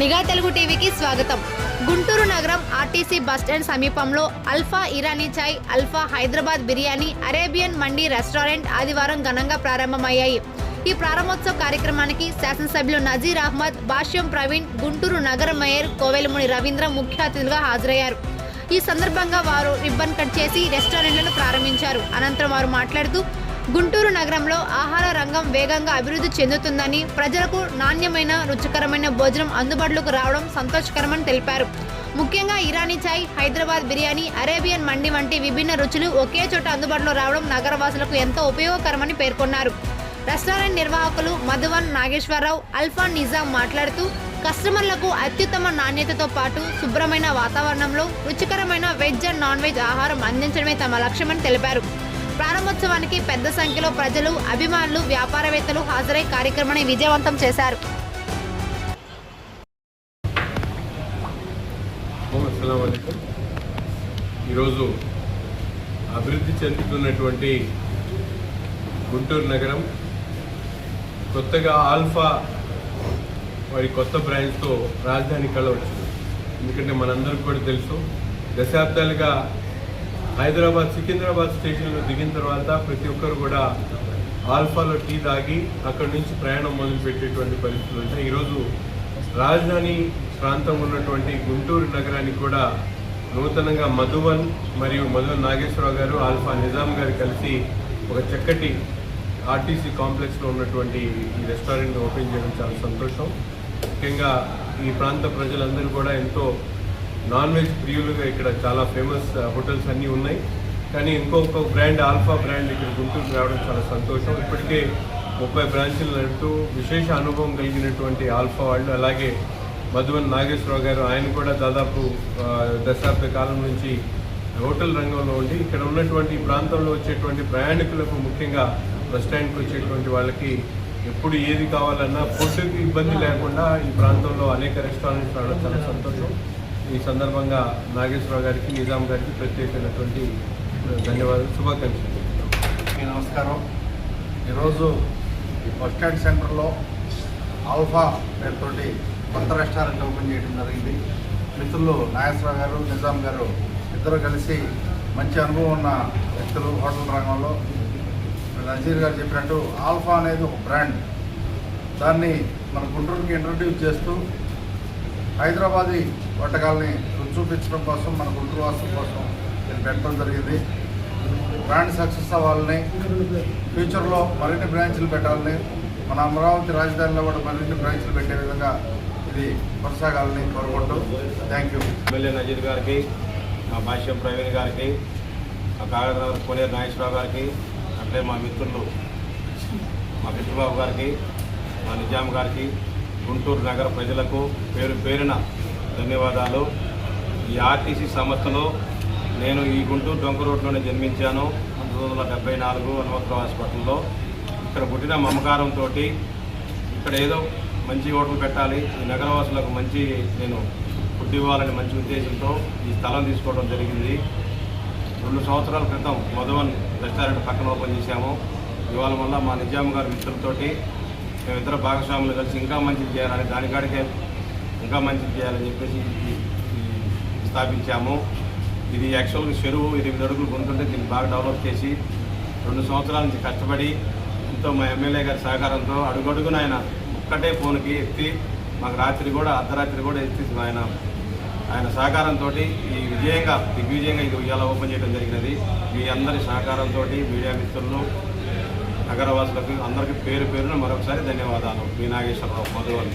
నిఘా తెలుగు టీవీకి స్వాగతం. గుంటూరు నగరం ఆర్టీసీ బస్టాండ్ సమీపంలో alpha Irani chai alpha Hyderabad biryani Arabian mandi restaurant ఆదివారం ఘనంగా ప్రారంభమయ్యాయి. ఈ ప్రారంభోత్సవ కార్యక్రమానికి శాసనసభ్యులు నజీర్ అహ్మద్ భాష్యం ప్రవీణ్ గుంటూరు నగర మేయర్ కోవెలముని రవీంద్ర ముఖ్య అతిథులుగా హాజరయ్యారు. ఈ సందర్భంగా వారు రిబ్బన్ కట్ చేసి రెస్టారెంట్లను ప్రారంభించారు. అనంతరం వారు మాట్లాడుతూ గుంటూరు నగరంలో ఆహార రంగం వేగంగా అభివృద్ధి చెందుతుందని ప్రజలకు నాణ్యమైన రుచికరమైన భోజనం అందుబాటులోకి రావడం సంతోషకరమని తెలిపారు. ముఖ్యంగా ఇరానీ చాయ్ హైదరాబాద్ బిర్యానీ అరేబియన్ మండి వంటి విభిన్న రుచులు ఒకే చోట అందుబాటులో రావడం నగరవాసులకు ఎంతో ఉపయోగకరమని పేర్కొన్నారు. రెస్టారెంట్ నిర్వాహకులు మధువన్ నాగేశ్వరరావు అల్ఫాన్ నిజాం మాట్లాడుతూ కస్టమర్లకు అత్యుత్తమ నాణ్యతతో పాటు శుభ్రమైన వాతావరణంలో రుచికరమైన వెజ్ అండ్ నాన్ వెజ్ ఆహారం అందించడమే తమ లక్ష్యమని తెలిపారు. ప్రారంభోత్సవానికి పెద్ద సంఖ్యలో ప్రజలు అభిమానులు వ్యాపారవేత్తలు హాజరై కార్యక్రమాన్ని విజయవంతం చేశారు. ఈరోజు అభివృద్ధి చెందుతున్నటువంటి గుంటూరు నగరం కొత్తగా ఆల్ఫా వారి కొత్త బ్రాంచ్తో రాజధాని కళ వచ్చింది ఎందుకంటే మనందరికీ కూడా తెలుసు దశాబ్దాలుగా హైదరాబాద్ సికింద్రాబాద్ స్టేషన్లో దిగిన తర్వాత ప్రతి ఒక్కరు కూడా ఆల్ఫాలో టీ తాగి అక్కడి నుంచి ప్రయాణం మొదలుపెట్టేటువంటి పరిస్థితులు ఉంటాయి ఈరోజు రాజధాని ప్రాంతం ఉన్నటువంటి గుంటూరు నగరానికి కూడా నూతనంగా మధువన్ మరియు మధువన్ నాగేశ్వరరావు గారు ఆల్ఫా నిజాం గారు కలిసి ఒక చక్కటి ఆర్టీసీ కాంప్లెక్స్లో ఉన్నటువంటి ఈ రెస్టారెంట్ ఓపెన్ చేయడం చాలా సంతోషం. ముఖ్యంగా ఈ ప్రాంత ప్రజలందరూ కూడా ఎంతో నాన్ వెజ్ ప్రియులుగా ఇక్కడ చాలా ఫేమస్ హోటల్స్ అన్నీ ఉన్నాయి. కానీ ఇంకొక బ్రాండ్ ఆల్ఫా బ్రాండ్ ఇక్కడ గుంటూరు రావడం చాలా సంతోషం. ఇప్పటికే ముప్పై బ్రాంచ్లు నడుపుతూ విశేష అనుభవం కలిగినటువంటి ఆల్ఫా వాళ్ళు అలాగే మధువన్ నాగేశ్వరరావు గారు ఆయన కూడా దాదాపు దశాబ్ద కాలం నుంచి హోటల్ రంగంలో ఉండి ఇక్కడ ఉన్నటువంటి ప్రాంతంలో వచ్చేటువంటి ప్రయాణికులకు ముఖ్యంగా బస్ స్టాండ్కి వచ్చేటువంటి వాళ్ళకి ఎప్పుడు ఏది కావాలన్నా ఫుడ్కి ఇబ్బంది లేకుండా ఈ ప్రాంతంలో అనేక రెస్టారెంట్స్ రావడం చాలా సంతోషం. ఈ సందర్భంగా నాగేశ్వరరావు గారికి నిజాం గారికి ప్రత్యేకమైనటువంటి ధన్యవాదాలు శుభాకాంక్షలు. నమస్కారం. ఈరోజు బస్ స్టాండ్ సెంటర్లో ఆల్ఫా పేరుతోటి కొత్త రెస్టారెంట్ ఓపెన్ చేయడం జరిగింది. మిత్రులు నాగేశ్వరరావు గారు నిజాం గారు ఇద్దరు కలిసి మంచి అనుభవం ఉన్న వ్యక్తులు హోటల్ రంగంలో. నజీర్ గారు చెప్పినట్టు ఆల్ఫా అనేది ఒక బ్రాండ్. దాన్ని మన గుంటూరుకి ఇంట్రడ్యూస్ చేస్తూ హైదరాబాదీ వంటకాలని రుచి చూపించడం కోసం మన గుంటూరు వాసం కోసం నేను పెట్టడం జరిగింది. బ్రాండ్ సక్సెస్ అవ్వాలని ఫ్యూచర్లో మరిన్ని బ్రాంచ్లు పెట్టాలని మన అమరావతి రాజధానిలో కూడా మరిన్ని బ్రాంచ్లు పెట్టే విధంగా ఇది కొనసాగాలని కోరుకుంటూ థ్యాంక్ యూ. ఎమ్మెల్యే నజీర్ గారికి మా భాష్యం ప్రవీణ్ గారికి మా కాగనగర్ కోనేరు నాగేశ్వరరావు గారికి అట్లే మా మిత్రులు మా కృష్ణబాబు గారికి మా నిజాం గారికి గుంటూరు నగర ప్రజలకు పేరు పేరిన ధన్యవాదాలు. ఈ ఆర్టీసీ సంస్థలో నేను ఈ గుంటూరు డొంక రోడ్లోనే జన్మించాను పంతొమ్మిది వందల డెబ్బై నాలుగు హనుమంతరావు హాస్పిటల్లో. ఇక్కడ పుట్టిన మమకారంతో ఇక్కడ ఏదో మంచి హోటల్ పెట్టాలి ఈ నగరవాసులకు మంచి నేను ఫుడ్ ఇవ్వాలని మంచి ఉద్దేశంతో ఈ స్థలం తీసుకోవడం జరిగింది. రెండు సంవత్సరాల క్రితం మధువన్ రెస్టారెంట్ పక్కన ఓపెన్ చేశాము. ఇవాళ వల్ల మా నిజాం గారి మిత్రులతోటి మేమిద్దరు భాగస్వాములు కలిసి ఇంకా మంచిది చేయాలని దానికాడికే ఇంకా మంచిది చేయాలని చెప్పేసి స్థాపించాము. ఇది యాక్చువల్గా చెరువు ఎనిమిది అడుగులు కొంటుంటే దీన్ని బాగా డెవలప్ చేసి రెండు సంవత్సరాల నుంచి కష్టపడి ఎంతో మా ఎమ్మెల్యే గారి సహకారంతో అడుగడుగున ఆయన ఒక్కటే ఫోన్కి ఎత్తి మాకు రాత్రి కూడా అర్ధరాత్రి కూడా ఎత్తి ఆయన ఆయన సహకారంతో ఈ విజయంగా దిగ్విజయంగా ఇది ఇవాళ ఓపెన్ చేయడం జరిగినది. మీ అందరి సహకారంతో మీడియా మిత్రులు నగరవాసులకు అందరికీ పేరు పేరున మరొకసారి ధన్యవాదాలు. మీ నాగేశ్వరరావు మధువన్.